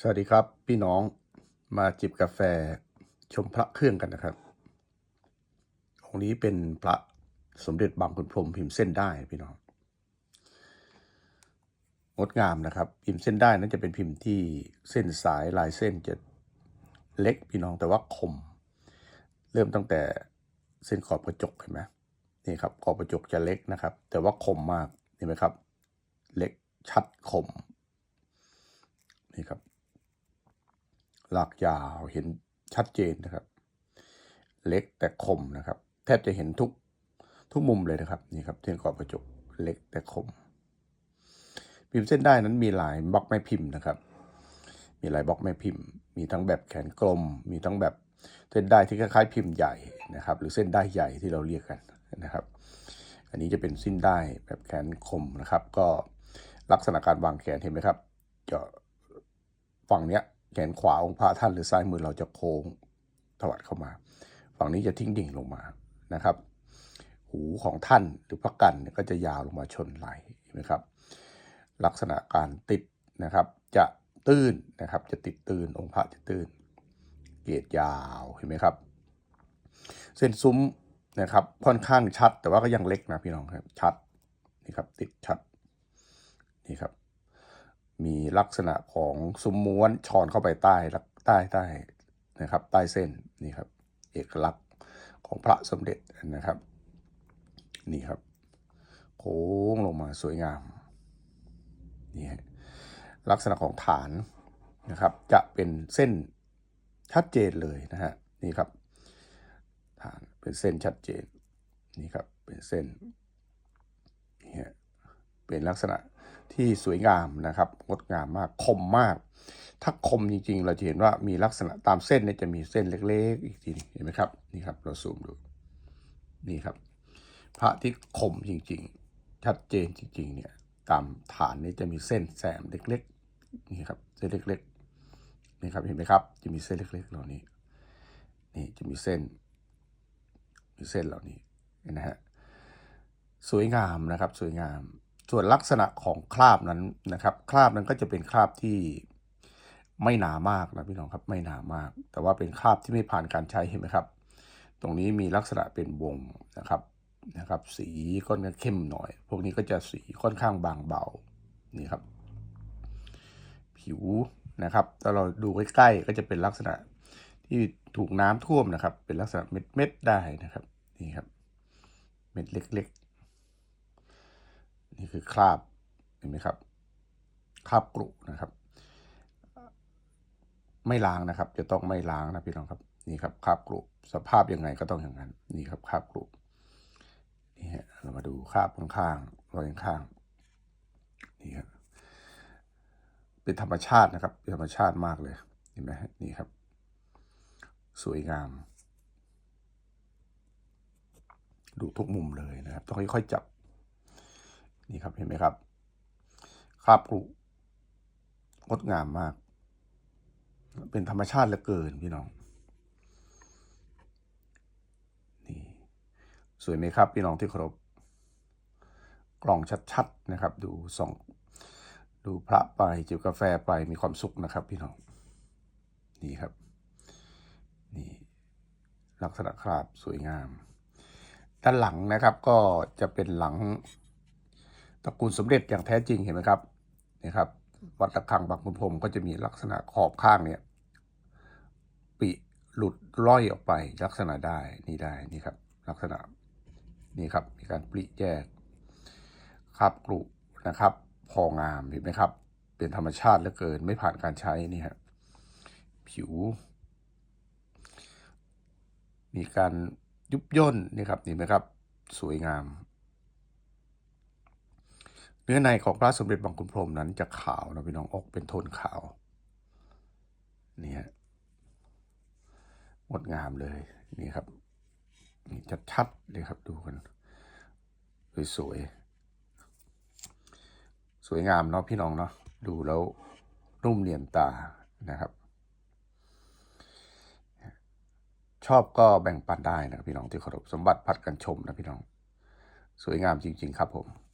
สวัสดีครับ พี่น้องมาจิบกาแฟชมพระเครื่องกันนะครับ องค์นี้เป็นพระสมเด็จบางขุนพรมพิมพ์เส้นได้พี่น้องงดงามนะครับพิมพ์เส้นได้นั้นจะเป็นพิมพ์ที่เส้นสายลายเส้นจะเล็กพี่น้องแต่ว่าคม เริ่มตั้งแต่เส้นขอบกระจกเห็นไหมนี่ครับขอบกระจกจะเล็กนะครับ แต่ว่าคมมากเห็นไหมครับ เล็กชัดคมนี่ครับ ลากยาวเห็นชัดเจนนะครับ เล็กแต่คมนะครับ แทบจะเห็นทุกทุกมุมเลยนะครับนี่ครับเส้นขอบกระจกเล็กแต่คม พิมพ์เส้นได้นั้นมีหลายบล็อกแม่พิมพ์นะครับ มีหลายบล็อกแม่พิมพ์ มีทั้งแบบแขนกลม มีทั้งแบบเส้นได้ที่คล้ายๆพิมพ์ใหญ่นะครับ หรือเส้นได้ใหญ่ที่เราเรียกกันนะครับ อันนี้จะเป็นเส้นได้แบบแขนคมนะครับ ก็ลักษณะการวางแขนเห็นไหมครับจะฝั่งเนี้ย แขนขวาองค์พระท่านหรือซ้ายมือเราจะโค้งถวัดเข้ามา ฝั่งนี้จะทิ้งดิ่งลงมานะครับ หูของท่านหรือพระกันก็จะยาวลงมาชนไหลเห็นไหมครับ ลักษณะการติดนะครับ จะตื้นนะครับ จะติดตื้นองค์พระจะตื้น เกรดยาวเห็นไหมครับ เส้นซุ้มนะครับค่อนข้างชัดแต่ว่าก็ยังเล็กนะพี่น้องครับชัดนี่ครับติดชัดนี่ครับ มีลักษณะของซุ้มม้วนชอนเข้าไปใต้ใต้ใต้นะครับ ใต้เส้นนี่ครับ เอกลักษณ์ของพระสมเด็จนะครับ นี่ครับ โค้งลงมาสวยงามนี่ฮะลักษณะของฐานนะครับ จะเป็นเส้นชัดเจนเลยนะฮะนี่ครับ ฐานเป็นเส้นชัดเจนนี่ครับเป็นเส้นนี่ฮะเป็นลักษณะ ที่สวยงามนะครับงดงามมากคมมาก ถ้าคมจริงๆ เราจะเห็นว่ามีลักษณะตามเส้นเนี่ยจะมีเส้นเล็กๆ อีกทีนึงเห็นไหมครับนี่ครับเราซูมดูนี่ครับ พระที่คมจริงๆ ชัดเจนจริงๆเนี่ยตามฐานนี้จะมีเส้นแสมเล็กๆนี่ครับเส้นเล็กๆนี่ครับเห็นไหมครับ จะมีเส้นเล็กๆเหล่านี้นี่จะมีเส้นมีเส้นเหล่านี้นะฮะสวยงามนะครับสวยงาม ส่วนลักษณะของคราบนั้นนะครับ คราบนั้นก็จะเป็นคราบที่ไม่หนามากนะพี่น้องครับไม่หนามาก แต่ว่าเป็นคราบที่ไม่ผ่านการใช้เห็นไหมครับ ตรงนี้มีลักษณะเป็นวงนะครับนะครับ สีค่อนข้างเข้มหน่อย พวกนี้ก็จะสีค่อนข้างบางเบานี่ครับ ผิวนะครับถ้าเราดูใกล้ๆก็จะเป็นลักษณะที่ถูกน้ำท่วมนะครับ เป็นลักษณะเม็ดๆได้นะครับนี่ครับ เม็ดเล็ก ๆ นี่คือคราบเห็นไหมครับคราบกรุนะครับ ไม่ล้างนะครับ จะต้องไม่ล้างนะพี่น้องครับ นี่ครับคราบกรุสภาพยังไงก็ต้องอย่างนั้น นี่ครับคราบกรุนี่ฮะเรามาดูคราบข้างๆรอยข้างๆนี่ครับเป็นธรรมชาตินะครับเป็นธรรมชาติมากเลยเห็นไหมนี่ครับ สวยงามดูทุกมุมเลยนะครับ ต้องค่อยๆจับ นี่ครับเห็นไหมครับคราบกรุงดงามมาก เป็นธรรมชาติเหลือเกินพี่น้องนี่สวยไหมครับ พี่น้องที่เคารพกล่องชัดๆนะครับ ดูส่องดูพระไปจิบกาแฟไปมีความสุขนะครับ พี่น้องนี่ครับนี่ลักษณะคราบสวยงาม ด้านหลังนะครับก็จะเป็นหลัง ตระกูลสมเด็จอย่างแท้จริงเห็นไหมครับนี่ครับ วัดระฆังบางขุนพรมก็จะมีลักษณะขอบข้างเนี่ย ปิหลุดล่อยออกไปลักษณะได้นี่ได้นี่ครับ ลักษณะนี่ครับมีการปริแยกคราบกรุนะครับ พองามเห็นไหมครับ เป็นธรรมชาติเหลือเกินไม่ผ่านการใช้นี่ฮะผิว มีการยุบย่นนี่ครับเห็นไหมครับ สวยงาม เนื้อในของพระสมเด็จบางขุนพรมนั้นจะขาวนะพี่น้องออกเป็นโทนขาวนี่ฮะงดงามเลยนี่ครับนี่ชัดๆเลยครับดูกันสวยๆสวยงามเนาะพี่น้องเนาะดูแล้วนุ่มเนียนตานะครับ ชอบก็แบ่งปันได้นะพี่น้องที่เคารพสมบัติพัดกันชมนะพี่น้อง สวยงามจริง ๆ ครับผม